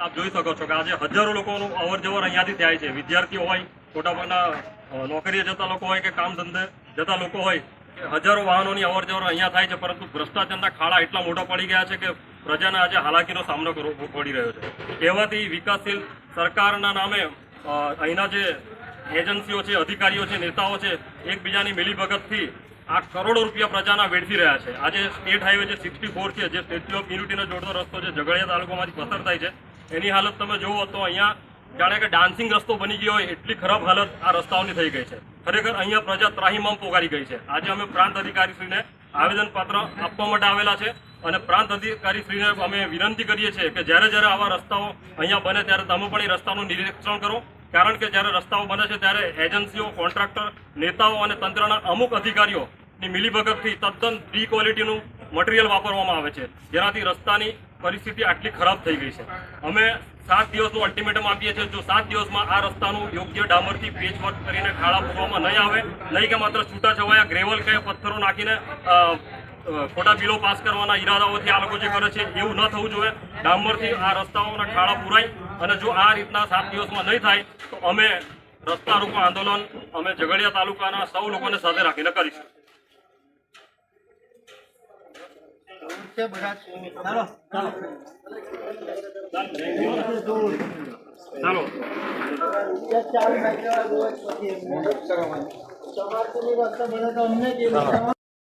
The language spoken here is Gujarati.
આપ જોઈ શકો છો કે આજે હજારો લોકોનું અવર જવર અહીંયાથી થાય છે. વિદ્યાર્થીઓ હોય, મોટાભાગના નોકરીએ જતા લોકો હોય કે કામ ધંધે જતા લોકો હોય હજારો વાહનોની અવર જવર અહીંયા થાય છે, પરંતુ ભ્રષ્ટાચારના ખાડા એટલા મોટા પડી ગયા છે કે પ્રજાને આજે હાલાકીનો સામનો કરવો પડી રહ્યો છે. એવાથી વિકાસશીલ સરકારના નામે અહીંના જે એજન્સીઓ છે, અધિકારીઓ છે, નેતાઓ છે, એકબીજાની મિલીભગતથી આ કરોડો રૂપિયા પ્રજાના વેડફી રહ્યા છે. આજે સ્ટેટ હાઈવે જે સિક્સટી ફોર છે, જે સ્ટેચ્યુ ઓફ યુનિટીનો જોડતો રસ્તો છે, ઝઘડિયા તાલુકામાંથી પસાર થાય છે એની હાલત તમે જુઓ તો અહીંયા જાણે કે ડાન્સિંગ રસ્તો બની ગયો હોય એટલી ખરાબ હાલત આ રસ્તાઓની થઈ ગઈ છે. ખરેખર અહીંયા પ્રજા ત્રાહીમામ પોકારી ગઈ છે. આજે અમે પ્રાંત અધિકારીશ્રીને આવેદનપત્ર આપવા માટે આવેલા છે અને પ્રાંત અધિકારીશ્રીને અમે વિનંતી કરીએ છીએ કે જ્યારે જ્યારે આવા રસ્તાઓ અહીંયા બને ત્યારે તમે પણ એ રસ્તાનું નિરીક્ષણ કરો. કારણ કે જ્યારે રસ્તાઓ બને છે ત્યારે એજન્સીઓ, કોન્ટ્રાક્ટર, નેતાઓ અને તંત્રના અમુક અધિકારીઓની મિલીભગતથી તદ્દન ડી ક્વોલિટીનું મટીરિયલ વાપરવામાં આવે છે. જેનાથી રસ્તાની પરિસ્થિતિ આટલી ખરાબ થઈ ગઈ છે. અમે સાત દિવસનું અલ્ટિમેટમ આપીએ છીએ, જો સાત દિવસમાં આ રસ્તાનું યોગ્ય ડામરથી પેચવર્ક કરીને ખાડા પૂરવામાં નહીં આવે, નહીં કે માત્ર છૂટાછવાયા ગ્રેવલ કે પથ્થરો નાખીને ખોટા બિલો પાસ કરવાના ઈરાદાઓથી આ લોકો જે કરે છે, એવું ન થવું જોઈએ. ડામરથી આ રસ્તાઓના ખાડા પુરાય અને જો આ રીતના સાત દિવસમાં નહીં થાય, તો અમે રસ્તા રોકો આંદોલન અમે ઝઘડિયા તાલુકાના સૌ લોકોને સાથે રાખીને કરીશું. છે બધા ચાલો ચાલો. ચાલો. ચાલુ. પછી તમારે તો અમને